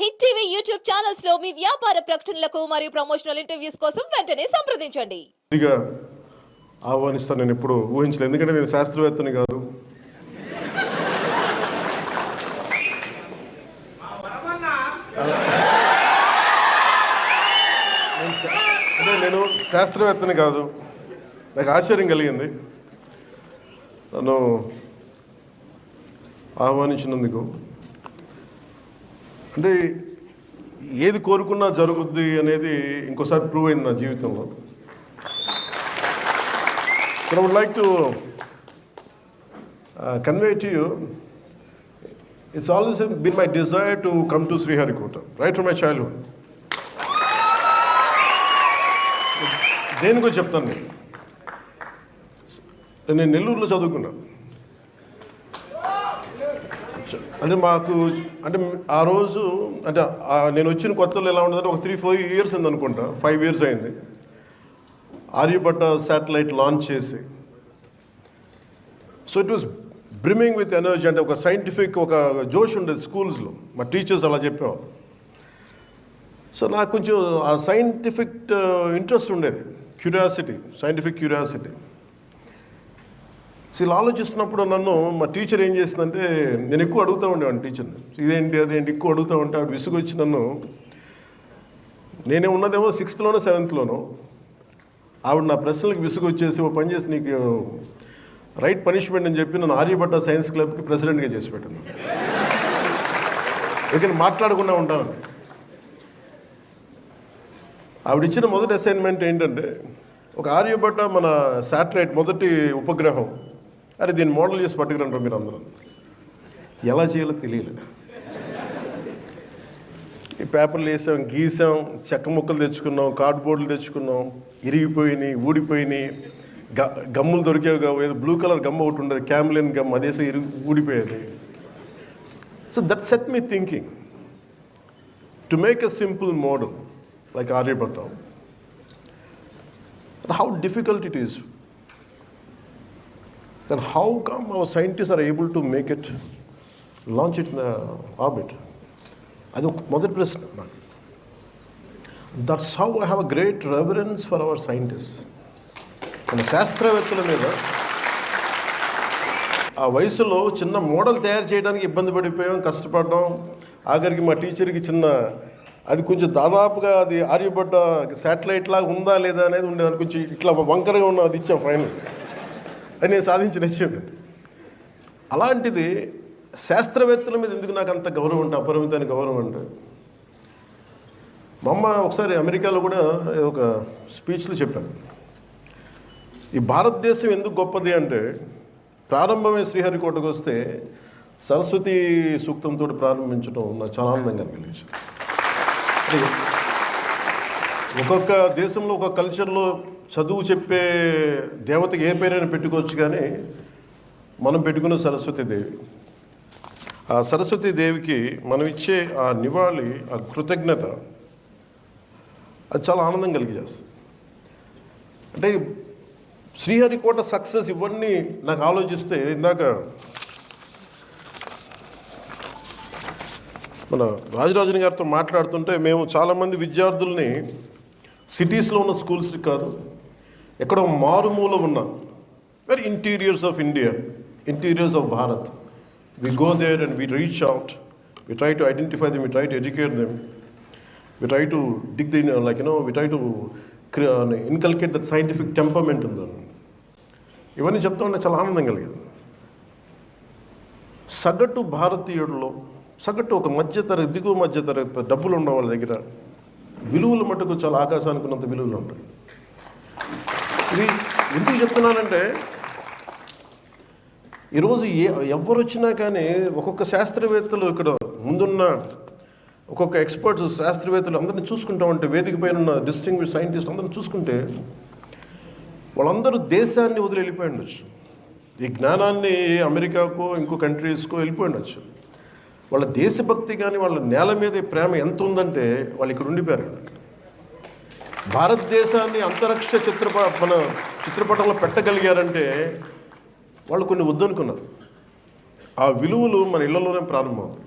Hit TV YouTube ఛానల్స్లో మీ వ్యాపార ప్రకటనలకు మరియు ప్రమోషనల్ ఇంటర్వ్యూస్ కోసం వెంటనే సంప్రదించండి. ఇదిగా ఆహ్వానిస్తాను నేను ఎప్పుడు ఊహించలేదు. ఎందుకంటే నేను శాస్త్రవేత్తని కాదు. అంటే నేను శాస్త్రవేత్తని కాదు. నాకు ఆశ్చర్యం కలిగింది. నన్ను ఆహ్వానించినందుకు అంటే ఏది కోరుకున్నా జరుగుద్ది అనేది ఇంకోసారి ప్రూవ్ అయింది నా జీవితంలో. I would like to convey to you it's always been my desire to come to Sriharikota right from my childhood దేని గురించి చెప్తాను నేను? నేను నెల్లూరులో చదువుకున్నాను అంటే మాకు అంటే ఆ రోజు అంటే నేను వచ్చిన కొత్తలో ఎలా ఉండదంటే ఒక త్రీ ఫోర్ ఇయర్స్ అయింది అనుకుంటా. ఫైవ్ ఇయర్స్ అయింది. ఆర్యభట్ట శాటిలైట్ లాంచ్ చేసి. So it was brimming with energy అంటే ఒక సైంటిఫిక్ ఒక జోష్ ఉండేది స్కూల్స్లో మా టీచర్స్ అలా చెప్పేవాళ్ళు. సో నాకు కొంచెం ఆ సైంటిఫిక్ ఇంట్రెస్ట్ uh, ఉండేది. క్యూరియాసిటీ సైంటిఫిక్ క్యూరియాసిటీ సో ఇలా ఆలోచిస్తున్నప్పుడు నన్ను మా టీచర్ ఏం చేసిందంటే నేను ఎక్కువ అడుగుతూ ఉండేవాడిని టీచర్ని. ఇదేంటి అదేంటి ఎక్కువ అడుగుతూ ఉంటే ఆవిడ విసుగొచ్చి నన్ను నేనే ఉన్నదేమో సిక్స్త్లోనో సెవెంత్లోనో ఆవిడ నా ప్రశ్నలకు విసుగొచ్చేసి ఓ పని చేసి నీకు రైట్ పనిష్మెంట్ అని చెప్పి నన్ను ఆర్యభట్ట సైన్స్ క్లబ్కి ప్రెసిడెంట్గా చేసి పెట్టింది. ఎందుకంటే మాట్లాడకుండా ఉంటాను ఆవిడ ఇచ్చిన మొదటి అసైన్మెంట్ ఏంటంటే ఒక ఆర్యభట్ట మన శాటిలైట్ మొదటి ఉపగ్రహం అరే దీన్ని మోడల్ చేసి పట్టుకురంటారు మీరు అందరూ ఎలా చేయాలో తెలియలేదు. ఈ పేపర్లు వేసాం గీసాం చెక్క ముక్కలు తెచ్చుకున్నాం కార్డ్బోర్డులు తెచ్చుకున్నాం ఇరిగిపోయినాయి ఊడిపోయినాయి గ గమ్ములు దొరికేవి కావు. ఏదో బ్లూ కలర్ గమ్ ఒకటి ఉండేది క్యామ్లిన్ గమ్ అదేసే ఇరిగి ఊడిపోయేది. So that set me thinking to make a simple model like Aryabhata how difficult it is then how come our scientists are able to make it launch it in orbit? అది ఒక మొదటి ప్రశ్న నాకు. That's how I have a great reverence for our scientist మన శాస్త్రవేత్తల మీద ఆ వయసులో చిన్న మోడల్ తయారు చేయడానికి ఇబ్బంది పడిపోయాం కష్టపడ్డాం. ఆఖరికి మా టీచర్కి చిన్న అది కొంచెం దాదాపుగా అది ఆర్యపడ్డ శాటిలైట్ లాగా ఉందా లేదా అనేది ఉండేది. కొంచెం ఇట్లా వంకరగా ఉన్న అది ఇచ్చాం ఫైనల్. అది నేను సాధించిన విషయం అలాంటిది శాస్త్రవేత్తల మీద ఎందుకు నాకు అంత గౌరవం అంటే అపరిమితమైన గౌరవం అంటే? మా అమ్మ ఒకసారి అమెరికాలో కూడా ఒక స్పీచ్లో చెప్పాను ఈ భారతదేశం ఎందుకు గొప్పది అంటే ప్రారంభమే శ్రీహరికోటకు వస్తే సరస్వతి సూక్తంతో ప్రారంభించడం నాకు చాలా ఆనందంగా అనిపించింది. ఒక్కొక్క దేశంలో ఒక్కొక్క కల్చర్లో చదువు చెప్పే దేవతకి ఏ పేరైనా పెట్టుకోవచ్చు కానీ మనం పెట్టుకున్న సరస్వతి దేవి. ఆ సరస్వతి దేవికి మనం ఇచ్చే ఆ నివాళి ఆ కృతజ్ఞత అది చాలా ఆనందం కలిగజేస్తుంది. అంటే శ్రీహరికోట సక్సెస్ ఇవన్నీ నాకు ఆలోచిస్తే ఇందాక మన రాజరాజన్ గారితో మాట్లాడుతుంటే మేము చాలామంది విద్యార్థుల్ని సిటీస్లో ఉన్న స్కూల్స్కి కాదు ఎక్కడో మారుమూల ఉన్న very interiors of India interiors of Bharat we go there and we reach out we try to identify them we try to educate them we try to dig the like you know we try to inculcate that scientific temperament ఉందని ఇవన్నీ చెప్తా ఉంటే చాలా ఆనందం కలిగేది. సగటు భారతీయుడిలో సగటు ఒక మధ్యతరగతి దిగువ మధ్యతరగతి డబ్బులు ఉన్న వాళ్ళ దగ్గర విలువలు మటుకు చాలా ఆకాశానికి ఉన్నంత విలువలు ఉంటాయి. ఇది ఎందుకు చెప్తున్నానంటే ఈరోజు ఏ ఎవరు వచ్చినా కానీ ఒక్కొక్క శాస్త్రవేత్తలు ఇక్కడ ముందున్న ఒక్కొక్క ఎక్స్పర్ట్స్ శాస్త్రవేత్తలు అందరిని చూసుకుంటా ఉంటే వేదిక పైన ఉన్న డిస్టింగ్విష్ సైంటిస్ట్ అందరిని చూసుకుంటే వాళ్ళందరూ దేశాన్ని వదిలి వెళ్ళిపోయి ఉండొచ్చు. ఈ జ్ఞానాన్ని అమెరికాకో ఇంకో కంట్రీస్కో వెళ్ళిపోయి ఉండొచ్చు. వాళ్ళ దేశభక్తి కానీ వాళ్ళ నేల మీద ప్రేమ ఎంత ఉందంటే వాళ్ళు ఇక్కడ ఉండిపోయారు. భారతదేశాన్ని అంతరిక్ష చిత్రప మన చిత్రపటంలో పెట్టగలిగారంటే వాళ్ళు కొన్ని వద్దనుకున్నారు. ఆ విలువలు మన ఇళ్ళలోనే ప్రారంభమవుతాయి.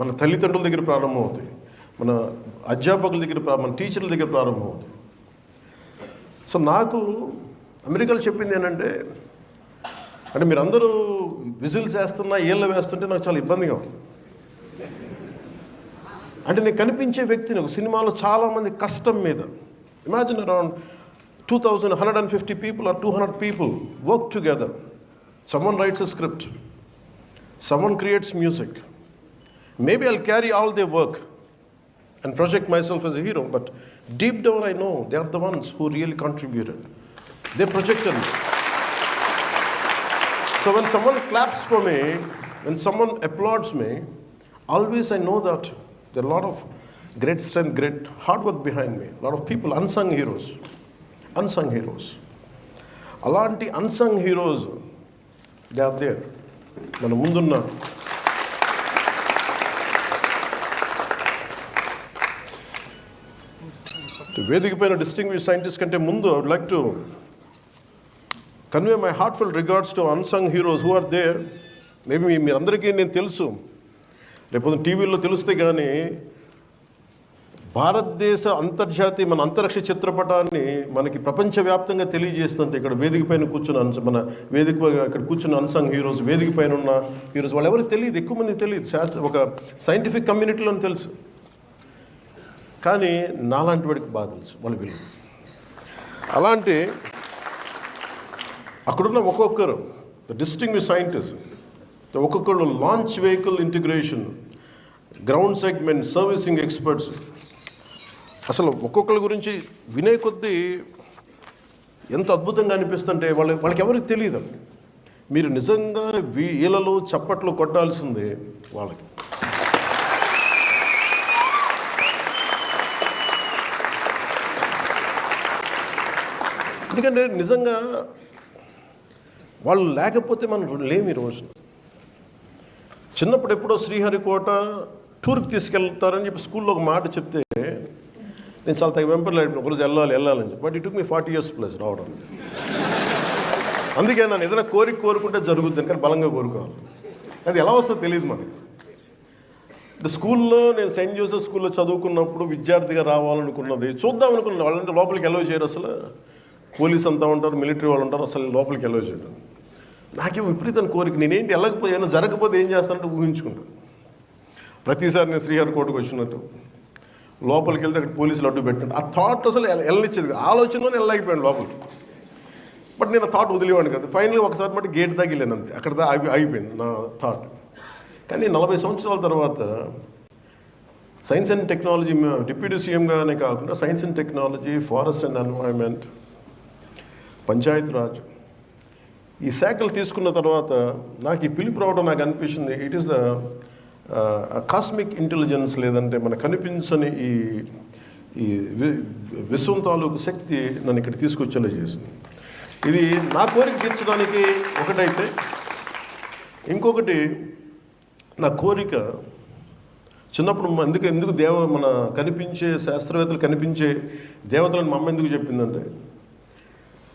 మన తల్లిదండ్రుల దగ్గర ప్రారంభమవుతాయి. మన అధ్యాపకుల దగ్గర మన టీచర్ల దగ్గర ప్రారంభమవుతాయి. సో నాకు అమెరికాలో చెప్పింది ఏంటంటే అంటే మీరు అందరూ విజిల్స్ వేస్తున్నా ఏళ్ళ వేస్తుంటే నాకు చాలా ఇబ్బందిగా ఉంది. అంటే నేను కనిపించే వ్యక్తిని ఒక సినిమాలో చాలామంది కష్టం మీద Imagine around 2,150 people or 200 people work together. Someone writes a script. Someone creates music. Maybe I'll carry all their work and project myself as a hero, but deep down I know they are the ones who really contributed. They projected me. So when someone claps for me, when someone applauds me, always I know that there are a lot of great strength, great hard work behind me. A lot of people, unsung heroes. Unsung heroes. అలాంటి unsung heroes they are there మన ముందున్న వేదికపైన distinguish scientist కంటే ముందు I would like to convey my heartful regards to unsung heroes who are there maybe మీ మీరందరికీ నేను తెలుసు రేపు టీవీలో తెలిస్తే కానీ భారతదేశ అంతర్జాతీయ మన అంతరిక్ష చిత్రపటాన్ని మనకి ప్రపంచవ్యాప్తంగా తెలియజేస్తుంటే ఇక్కడ వేదిక పైన కూర్చున్న అంశ మన వేదిక ఇక్కడ కూర్చున్న అన్సంగ్ హీరోస్ వేదిక పైన ఉన్న హీరోస్ వాళ్ళు ఎవరికి తెలియదు ఎక్కువ మందికి తెలియదు. శాస్త్ర ఒక సైంటిఫిక్ కమ్యూనిటీలో తెలుసు. కానీ నాలాంటి వాడికి బాగా తెలుసు వాళ్ళ విలువ అలాంటి అక్కడున్న ఒక్కొక్కరు డిస్టింగ్ సైంటిస్ట్ ఒక్కొక్కరు launch vehicle integration ground segment servicing experts అసలు ఒక్కొక్కరి గురించి వినే కొద్దీ ఎంత అద్భుతంగా అనిపిస్తుంటే వాళ్ళ వాళ్ళకి ఎవరికి తెలియదు మీరు నిజంగా వీ చప్పట్లు కొట్టాల్సిందే వాళ్ళకి. ఎందుకంటే నిజంగా వాళ్ళు లేకపోతే మనం లేమి ఈ రోజు. చిన్నప్పుడు ఎప్పుడో శ్రీహరికోట టూర్కి తీసుకెళ్తారని చెప్పి స్కూల్లో ఒక మాట చెప్తే నేను చాలా తగ్గ వెంపర్లాడి ఒకరోజు వెళ్ళాలి వెళ్ళాలని చెప్పి. But it me forty years plus రావడం. అందుకే నన్ను ఏదైనా కోరిక కోరుకుంటే జరుగుద్ది కానీ బలంగా కోరుకోవాలి. అది ఎలా వస్తుందో తెలియదు మనకి. అంటే స్కూల్లో నేను సెయింట్ జోసెఫ్ స్కూల్లో చదువుకున్నప్పుడు విద్యార్థిగా రావాలనుకున్నది చూద్దాం అనుకున్నాను వాళ్ళంటే లోపలికి ఎలవ్ చేయరు అసలు. పోలీస్ అంతా ఉంటారు మిలిటరీ వాళ్ళు ఉంటారు అసలు లోపలికి ఎలవ్ చేయరు. నాకేం విపరీతం కోరిక. నేనేంటి వెళ్ళకపోతే ఏమైనా జరగకపోతే ఏం చేస్తానంటే ఊహించుకుంటాను ప్రతిసారి నేను శ్రీహరికోటకు వచ్చినట్టు. లోపలికి వెళ్తే అక్కడ పోలీసులు అడ్డు పెట్టండి ఆ థాట్ అసలు వెళ్ళనిచ్చేది కాదు. ఆలోచనలోనే వెళ్ళలేకపోయాను లోపలికి. బట్ నేను ఆ థాట్ వదిలేవాడిని కదా. ఫైనల్గా ఒకసారి మట్టి గేట్ దాకా వెళ్ళాను అంతే. అక్కడ దా ఆగి ఆగిపోయింది నా థాట్ కానీ నలభై సంవత్సరాల తర్వాత సైన్స్ అండ్ టెక్నాలజీ డిప్యూటీ సీఎంగానే కాకుండా science and technology forest and environment Panchayat Raj ఈ శాఖలు తీసుకున్న తర్వాత నాకు ఈ పిలుపు రావడం నాకు అనిపించింది. It is the cosmic intelligence లేదంటే మన కనిపించని ఈ ఈ వి- విశ్వం తాలూకు శక్తి నన్ను ఇక్కడ తీసుకొచ్చేలా చేసింది. ఇది నా కోరిక తీర్చడానికి ఒకటైతే ఇంకొకటి నా కోరిక చిన్నప్పుడు ఎందుకు ఎందుకు దేవ మన కనిపించే శాస్త్రవేత్తలు కనిపించే దేవతలను మా అమ్మ ఎందుకు చెప్పిందంటే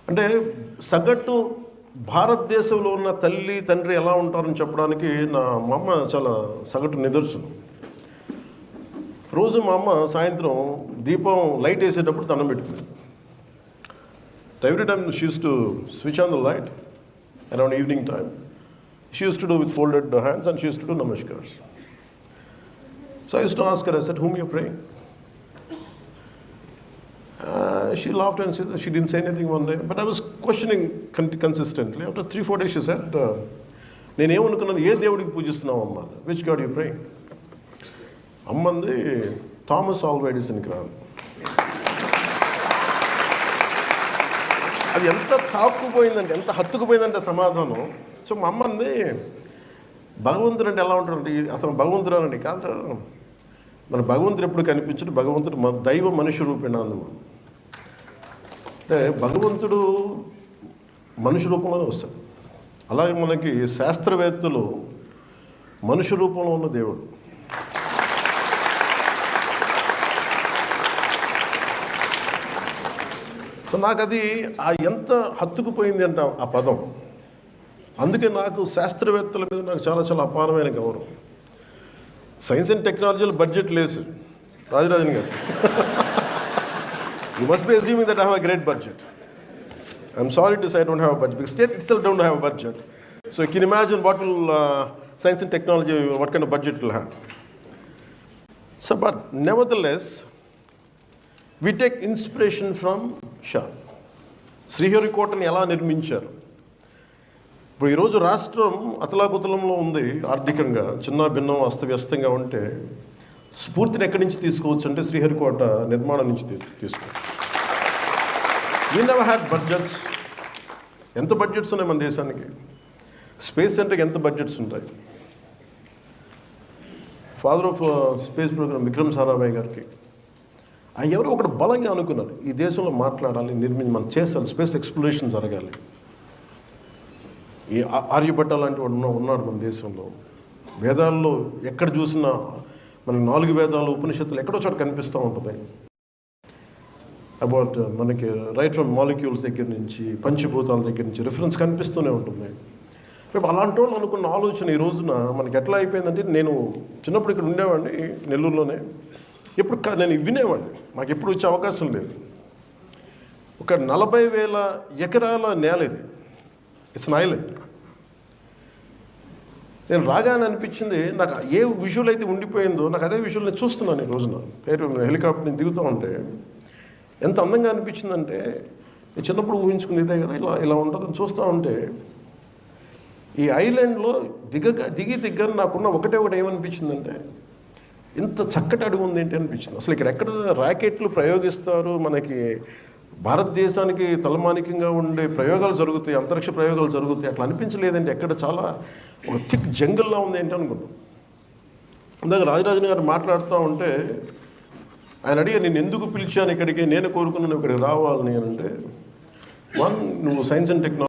అంటే సగటు భారతదేశంలో ఉన్న తల్లి తండ్రి ఎలా ఉంటారని చెప్పడానికి నా మా అమ్మ చాలా సగటు నిదర్శనం. రోజు మా అమ్మ సాయంత్రం దీపం లైట్ వేసేటప్పుడు దండం పెట్టుకుంది. Every time she's to switch on the light around evening time she use to do with folded hands and she's use to do namaskars so I to ask her asset whom you praying Uh, she laughed and she, she didn't say anything one day. But I was questioning con- consistently. After three, four days, she said, uh, నేనేమనుకున్నాను ఏ దేవుడికి పూజిస్తున్నావు అమ్మ? Which god you pray అమ్మంది Thomas ఆల్వైడిసన్కి రాదు అది ఎంత తాక్కుపోయిందంటే ఎంత హత్తుకుపోయిందంటే సమాధానం. సో మా అమ్మంది భగవంతుడు అంటే ఎలా ఉంటాడంటే అతను భగవంతుడు అనండి కాదు మన భగవంతుడు ఎప్పుడు కనిపించడు? భగవంతుడు మన దైవ మనుష్య రూపేణ అందు అంటే భగవంతుడు మనిషి రూపంలోనే వస్తాడు. అలాగే మనకి శాస్త్రవేత్తలు మనిషి రూపంలో ఉన్న దేవుడు. సో నాకు అది ఆ ఎంత హత్తుకుపోయింది అంట ఆ పదం. అందుకే నాకు శాస్త్రవేత్తల మీద నాకు చాలా చాలా అపారమైన గౌరవం. సైన్స్ అండ్ టెక్నాలజీలో బడ్జెట్ లేదు. Rajarajan garu. You must be assuming that have a great budget I'm sorry to say don't have a budget because state itself don't have a budget so can imagine what will science and technology what kind budget will have so but nevertheless we take inspiration from Shah శ్రీహరికోటని ఎలా నిర్మించారు? ఇప్పుడు ఈరోజు రాష్ట్రం అతలాకుతలంలో ఉంది ఆర్థికంగా చిన్న భిన్నం అస్తవ్యస్తంగా ఉంటే స్ఫూర్తిని ఎక్కడి నుంచి తీసుకోవచ్చు అంటే శ్రీహరికోట నిర్మాణం నుంచి తీసుకోవచ్చు. వీ నెవర్ హ్యాడ్ బడ్జెట్స్ ఎంత బడ్జెట్స్ ఉన్నాయి మన దేశానికి? స్పేస్ సెంటర్కి ఎంత బడ్జెట్స్ ఉంటాయి? Father of space programme Vikram Sarabhai గారికి. అవి ఎవరో ఒకటి బలంగా అనుకున్నారు ఈ దేశంలో మాట్లాడాలి నిర్మించి మనం చేసాలి స్పేస్ ఎక్స్ప్లోరేషన్ జరగాలి. ఈ ఆర్యభట్ట లాంటి వాడు ఉన్నాడు మన దేశంలో. వేదాల్లో ఎక్కడ చూసినా మనకి నాలుగు వేదాలు ఉపనిషత్తులు ఎక్కడో చోట కనిపిస్తూ ఉంటుంది అబౌట్ uh, మనకి రైట్ ఫ్రమ్ మాలిక్యూల్స్ దగ్గర నుంచి పంచభూతాల దగ్గర నుంచి రిఫరెన్స్ కనిపిస్తూనే ఉంటుంది. రేపు అలాంటి వాళ్ళు అనుకున్న ఆలోచన ఈ రోజున మనకి ఎట్లా అయిపోయిందంటే నేను చిన్నప్పుడు ఇక్కడ ఉండేవాడిని నెల్లూరులోనే. ఎప్పుడు నేను వినేవాడిని. మాకు ఎప్పుడు వచ్చే అవకాశం లేదు. ఒక నలభై వేల ఎకరాల నేల ఇది. ఇట్స్ ఐలాండ్ నేను రాగానే అనిపించింది నాకు ఏ విజువల్ అయితే ఉండిపోయిందో నాకు అదే విజువల్ నేను చూస్తున్నాను ఈ రోజున. పేరు హెలికాప్టర్ నేను దిగుతూ ఉంటే ఎంత అందంగా అనిపించిందంటే నేను చిన్నప్పుడు ఊహించుకునేదే కదా ఇలా ఇలా ఉంటుందని చూస్తూ ఉంటే ఈ ఐలాండ్లో దిగగా దిగి దిగ్గని నాకున్న ఒకటే ఒకటి ఏమనిపించిందంటే ఇంత చక్కటి అడుగు ఉంది ఏంటి అనిపించింది. అసలు ఇక్కడ ఎక్కడ ర్యాకెట్లు ప్రయోగిస్తారు మనకి భారతదేశానికి తలమానికంగా ఉండే ప్రయోగాలు జరుగుతాయి అంతరిక్ష ప్రయోగాలు జరుగుతాయి అట్లా అనిపించలేదంటే ఎక్కడ చాలా ఒక థిక్ జంగిల్లా ఉంది ఏంటి అనుకున్నాం ఇందాక రాజరాజన్ గారు మాట్లాడుతూ ఉంటే ఆయన అడిగా నేను ఎందుకు పిలిచాను ఇక్కడికి? నేను కోరుకున్నాను ఇక్కడికి రావాలని అని అంటే వన్ నువ్వు సైన్స్ అండ్ టెక్నాలజీ